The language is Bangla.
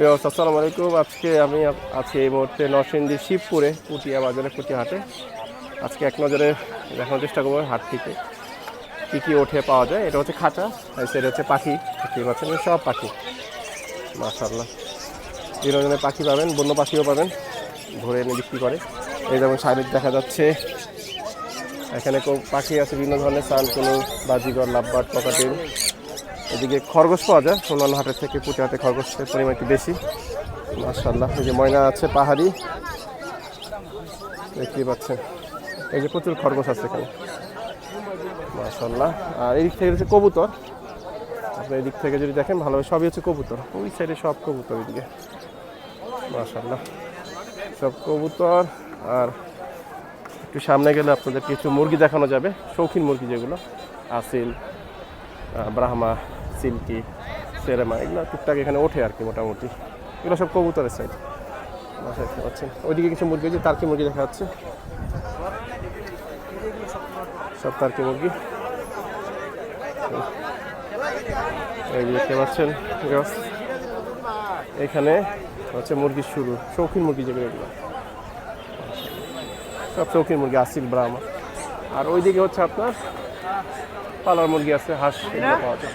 আসসালামু আলাইকুম আজকে আমি আছি এই মুহূর্তে নরসিংদী শিবপুরে, পুটিয়া বাজারে পুটিয়া হাটে। আজকে এক নজরে দেখানোর চেষ্টা করব হাট থেকে কী কী ওঠে পাওয়া যায়। এটা হচ্ছে খাঁচা, আর সেটা হচ্ছে পাখি। দেখতে পাচ্ছেন সব পাখি। মাশাল্লাহ বিভিন্ন ধরনের পাখি পাবেন, বন্য পাখিও পাবেন ধরে এনে বিক্রি করে। এই যেমন শাড়ির দেখা যাচ্ছে, এখানে পাখি আছে, বিভিন্ন ধরনের সানকুনু বাজিগর লাভবাট ককাটিল এদিকে খরগোশ পাওয়া যায়, অন্যান্য হাটের থেকে পুঁটি হাটে খরগোশের পরিমাণ একটু বেশি। মার্শাল্লাহ এই যে ময়না আছে, পাহাড়ি। দেখতেই পাচ্ছেন, এই যে প্রচুর খরগোশ আছে এখানে। মার্শাল্লাহ আর এদিক থেকে হচ্ছে কবুতর। আপনি এদিক থেকে যদি দেখেন, ভালোভাবে সবই হচ্ছে কবুতর। ওই সাইডে সব কবুতর এদিকে। মার্শাল্লাহ সব কবুতর। আর একটু সামনে গেলে আপনাদের কিছু মুরগি দেখানো যাবে, শৌখিন মুরগি যেগুলো, আসিল ব্রাহ্মা সিল্কি, সেরেমা, এগুলো টুকটাক এখানে ওঠে আর কি মোটামুটি। এগুলো সব কবুতরের সাইড বাসায় দেখতে পাচ্ছেন। ওইদিকে কিছু মুরগি আছে তার্কি মুরগি দেখা যাচ্ছে। সব তার্কি মুরগি। এই যে দেখতে পাচ্ছেন এখানে হচ্ছে মুরগির শুরু, শৌখিন মুরগি যেগুলো এগুলো। সব শৌখিন মুরগি আসিল ব্রাহ্মা আর ওইদিকে হচ্ছে আপনার পালার মুরগি আছে, হাঁস, এগুলো পাওয়া যায়।